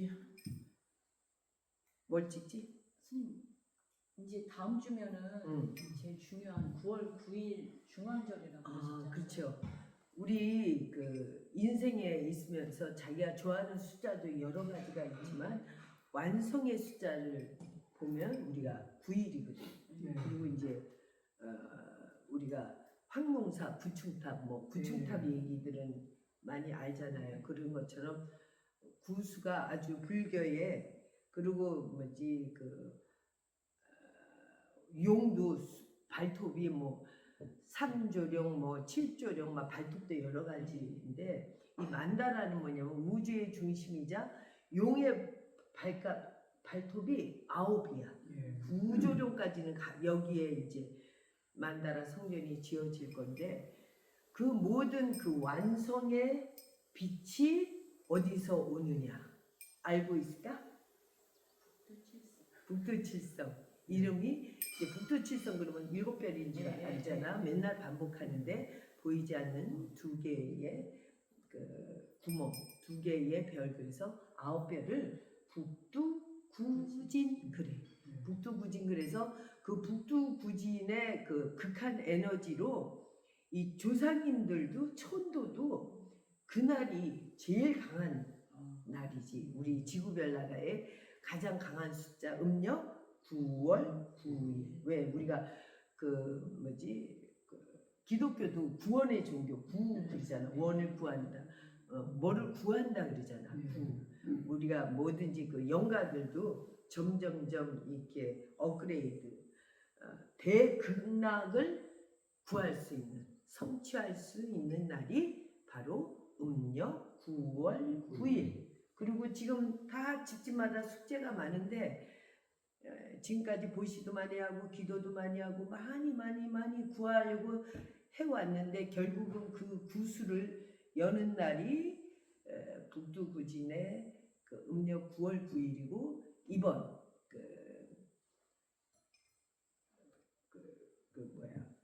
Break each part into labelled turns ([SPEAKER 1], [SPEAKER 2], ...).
[SPEAKER 1] 찍지? 뭘 찍지?
[SPEAKER 2] 스님 이제 다음 주면은
[SPEAKER 1] 응.
[SPEAKER 2] 제일 중요한 9월 9일 중앙절이라고
[SPEAKER 1] 아. 그렇죠. 우리 그 인생에 있으면서 자기가 좋아하는 숫자도 여러 가지가 있지만 완성의 숫자를 보면 우리가 9일이거든.
[SPEAKER 3] 네.
[SPEAKER 1] 그리고 이제 어, 우리가 황룡사, 구충탑, 뭐 구충탑 얘기들은 많이 알잖아요. 그런 것처럼 구수가 아주 불교에 그리고 뭐지 그 어, 용도 수- 발톱이 뭐 삼조령 뭐 칠조령 막 발톱도 여러 가지인데 이 만다라는 뭐냐면 우주의 중심이자 용의 발가 발톱이 아홉이야.
[SPEAKER 3] 예.
[SPEAKER 1] 구조령까지는 가- 여기에 이제 만다라 성전이 지어질 건데 그 모든 그 완성의 빛이 어디서 오느냐? 알고 있을까? 북두칠성. 이름이 이제 북두칠성 그러면 일곱 별인 줄
[SPEAKER 2] 네,
[SPEAKER 1] 알잖아.
[SPEAKER 2] 네.
[SPEAKER 1] 맨날 반복하는데 보이지 않는 두 개의 그 구멍 두 개의 별. 그래서 아홉 별을 북두구진 그래.
[SPEAKER 3] 예.
[SPEAKER 1] 북두구진 그래서 그 북두구진의 그 극한 에너지로 이 조상님들도 천도도 그날이 제일 강한 날이지. 우리 지구별 나라의 가장 강한 숫자 음력 9월 9일. 왜? 우리가 그 뭐지? 그 기독교도 구원의 종교 구 그러잖아. 원을 구한다. 어, 뭐를 구한다 그러잖아. 구. 우리가 뭐든지 그 영가들도 점점점 이렇게 업그레이드 어, 대극락을 구할 수 있는 성취할 수 있는 날이 바로 음력 9월? 9일. 그리고 지금 다 집집마다 숙제가 많은데 에, 지금까지 보시도 많이 하고 기도도 많이 하고 많이 많이 많이 구하려고 해왔는데 결국은 그 구수를 여는 날이 에, 북두구진의 그 음력 9월 9일이고 이번 그, 그, 그 뭐야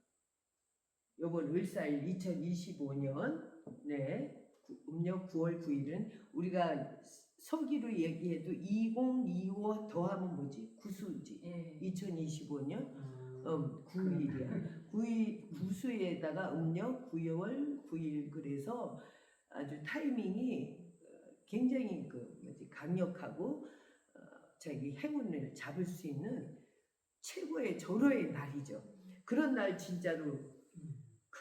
[SPEAKER 1] 요번 을사일 2025년 네 구- 음력 9월 9일은 우리가 서기로 얘기해도 2025 더하면 뭐지 구수지
[SPEAKER 2] 예.
[SPEAKER 1] 2025년
[SPEAKER 3] 아,
[SPEAKER 1] 음, 9일이야. 9일, 구수에다가 음력 9월 9일 그래서 아주 타이밍이 어, 굉장히 그 뭐지 강력하고 어, 자기 행운을 잡을 수 있는 최고의 절호의 날이죠. 그런 날 진짜로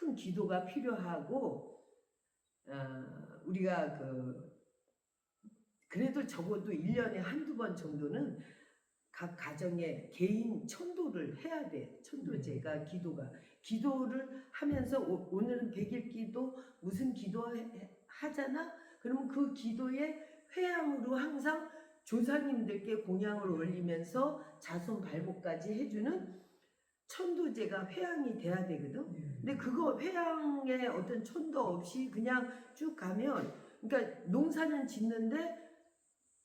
[SPEAKER 1] 큰 기도가 필요하고 어, 우리가 그 그래도 적어도 1년에 한두 번 정도는 각 가정에 개인 천도를 해야 돼. 천도제가 기도가 기도를 하면서 오, 오늘은 백일 기도 무슨 기도 해- 하잖아. 그러면 그 기도의 회양으로 항상 조상님들께 공양을 올리면서 자손 발복까지 해주는 천도제가 회양이 돼야 되거든.
[SPEAKER 3] 예.
[SPEAKER 1] 근데 그거 회양에 어떤 천도 없이 그냥 쭉 가면 그러니까 농사는 짓는데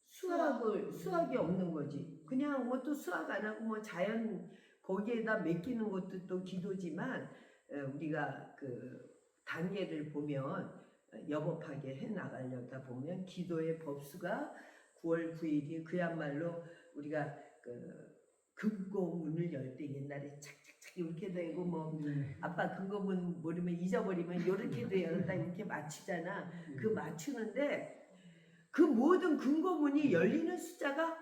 [SPEAKER 1] 수확을 수확이 없는 거지. 그냥 뭐 또 수확 안 하고 뭐 자연 거기에다 맡기는 것도 또 기도지만 어, 우리가 그 단계를 보면 어, 여법하게 해 나가려다 보면 기도의 법수가 9월 9일이 그야말로 우리가 그 금고문을 열 때 옛날에 착착착 이렇게 되고 뭐
[SPEAKER 3] 네.
[SPEAKER 1] 아빠 금고문 모르면 잊어버리면 이렇게도 열다 이렇게 맞추잖아. 그 맞추는데 그 모든 근거문이 열리는 숫자가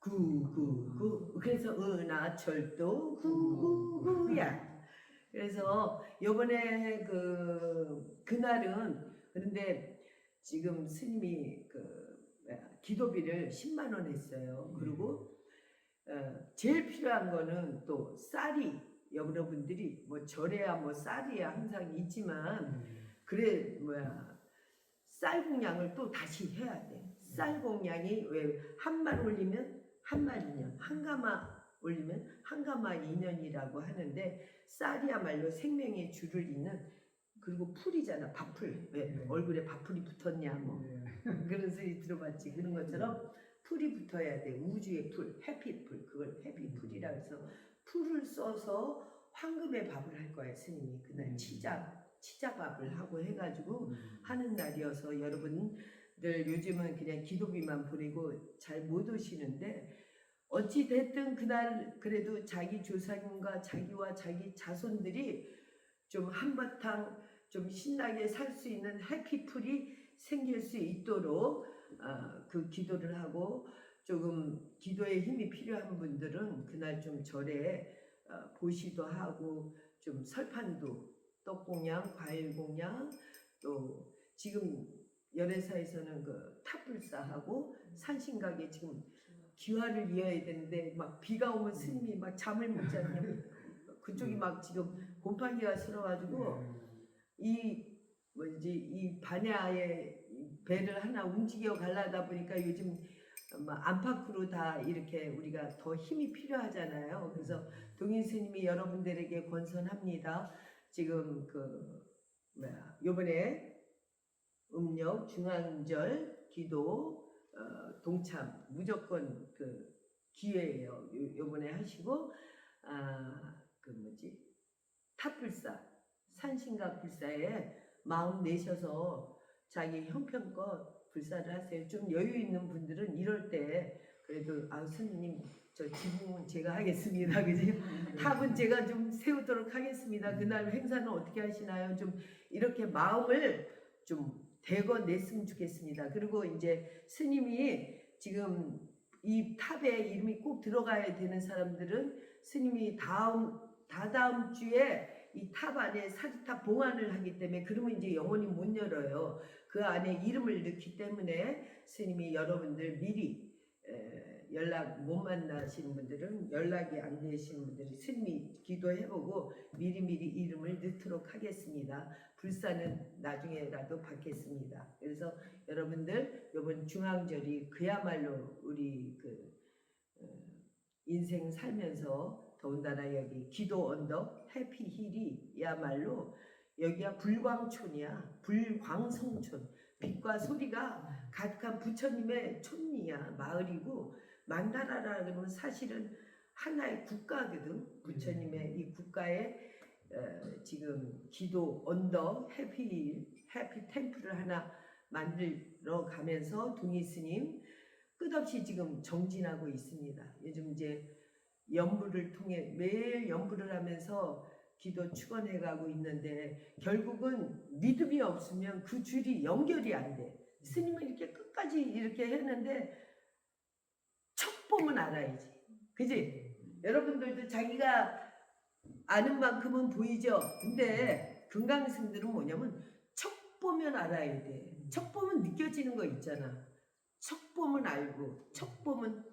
[SPEAKER 1] 9, 9, 9. 그래서 은하철도 9, 9, 9야. 그래서 요번에 그, 그날은 그런데 지금 스님이 그, 기도비를 10만 원 했어요. 그리고 어, 제일 필요한 거는 또 쌀이 여러분들이 뭐 절에야 뭐 쌀이야 항상 있지만 그래 뭐야 쌀 공양을 또 다시 해야 돼. 쌀 공양이 왜 한 말 올리면 한말 인연, 한 가마 올리면 한 가마 인연이라고 하는데 쌀이야말로 생명의 줄을 잇는 그리고 풀이잖아 밥풀 왜
[SPEAKER 3] 네.
[SPEAKER 1] 얼굴에 밥풀이 붙었냐 뭐
[SPEAKER 3] 예.
[SPEAKER 1] 그런 소리 들어봤지 그런 것처럼 풀이 붙어야 돼 우주의 풀 해피풀 그걸 해피풀이라 해서 풀을 써서 황금의 밥을 할 거야 스님이 그날
[SPEAKER 3] 음.
[SPEAKER 1] 치자 치자밥을 하고 해가지고
[SPEAKER 3] 음.
[SPEAKER 1] 하는 날이어서 여러분 요즘은 그냥 기도비만 보내고 잘 못 오시는데 어찌 됐든 그날 그래도 자기 조상님과 자기와 자기 자손들이 좀 한바탕 좀 신나게 살 수 있는 해피풀이 생길 수 있도록 아, 그 기도를 하고 조금 기도에 힘이 필요한 분들은 그날 좀 절에 어, 보시도 하고 좀 설판도 떡공양, 과일공양 또 지금 열애사에서는 그 탑불사하고 산신각에 지금 기화를 이어야 되는데 막 비가 오면 스님이 막 잠을 못 자냐 그쪽이 막 지금 곰팡이가 슬어가지고 이 뭐지 이 반야의 배를 하나 움직여 가려다 보니까 요즘 뭐 안팎으로 다 이렇게 우리가 더 힘이 필요하잖아요. 그래서 동인 스님이 여러분들에게 권선합니다. 지금 그 뭐야 요번에 음력 중앙절 기도 어, 동참 무조건 그 기회예요. 요, 요번에 하시고 아그 뭐지 탑불사 산신각 불사에 마음 내셔서 자기 형편껏 불사를 하세요. 좀 여유 있는 분들은 이럴 때 그래도 아 스님 저 지붕은 제가 하겠습니다. 그지? 탑은 제가 좀 세우도록 하겠습니다. 그날 행사는 어떻게 하시나요? 좀 이렇게 마음을 좀 대거 냈으면 좋겠습니다. 그리고 이제 스님이 지금 이 탑에 이름이 꼭 들어가야 되는 사람들은 스님이 다음 다다음 주에 이 탑 안에 사지탑 봉안을 하기 때문에 그러면 이제 영원히 못 열어요. 그 안에 이름을 넣기 때문에 스님이 여러분들 미리 에, 연락 못 만나신 분들은 연락이 안 되신 분들이 스님이 기도해보고 미리미리 이름을 넣도록 하겠습니다. 불사는 나중에라도 받겠습니다. 그래서 여러분들 이번 중앙절이 그야말로 우리 그 어, 인생 살면서 더군다나 여기 기도 언덕 해피힐이야말로 여기가 불광촌이야. 불광성촌. 빛과 소리가 가득한 부처님의 촌이야. 마을이고 만다라라 그러면 사실은 하나의 국가거든. 부처님의 이 국가에 어, 지금 기도 언덕 해피힐 해피 템플을 하나 만들어 가면서 동희 스님 끝없이 지금 정진하고 있습니다. 요즘 이제 연부를 통해 매일 연부를 하면서 기도 축원해 가고 있는데 결국은 믿음이 없으면 그 줄이 연결이 안 돼. 스님은 이렇게 끝까지 이렇게 했는데 척 보면 알아야지. 그지? 여러분들도 자기가 아는 만큼은 보이죠? 근데 금강승들은 뭐냐면 척 보면 알아야 돼. 척 보면 느껴지는 거 있잖아. 척 보면 알고, 척 보면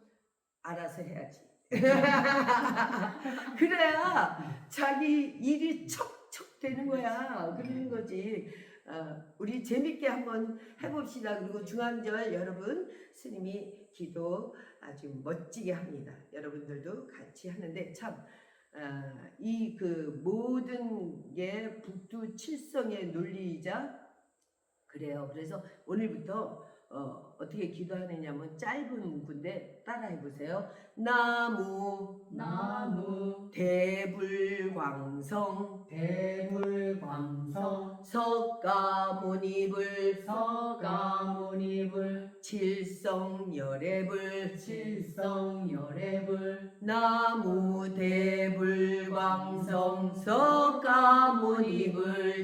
[SPEAKER 1] 알아서 해야지. 그래야 자기 일이 척척 되는 거야. 그러는 거지. 어, 우리 재밌게 한번 해봅시다. 그리고 중앙절 여러분 스님이 기도 아주 멋지게 합니다. 여러분들도 같이 하는데 참. 아, 이그 모든 게 북두 칠성의 논리이자 그래요. 그래서 오늘부터 어, 어떻게 기도하느냐면 짧은 문구인데 따라해 보세요. 나무.
[SPEAKER 2] 나무.
[SPEAKER 1] 대불광성.
[SPEAKER 2] 대불광성.
[SPEAKER 1] 석가모니불.
[SPEAKER 2] 서가모니불.
[SPEAKER 1] 칠성열애불.
[SPEAKER 2] 칠성열애불.
[SPEAKER 1] 나무 대불광성. 석가모니불.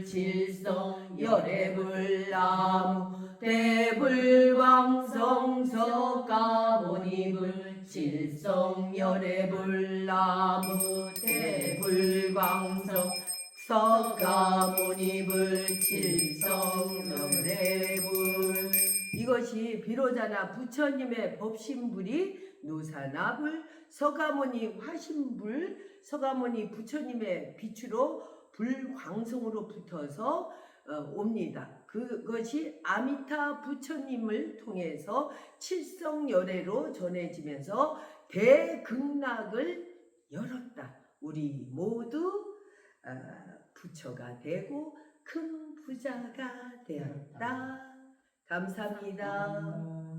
[SPEAKER 1] 칠성열애불. 나무 대불광성. 석가 모니불 칠성열애불 나무 대불광성 석가모니 불 칠성열애불 이것이 비로자나 부처님의 법신불이 누사나불 서가모니 화신불 서가모니 부처님의 빛으로 불광성으로 붙어서 어, 옵니다. 그것이 아미타 부처님을 통해서 칠성열애로 전해지면서 대극락을 열었다. 우리 모두 아, 부처가 되고 큰 부자가 되었다. 감사합니다.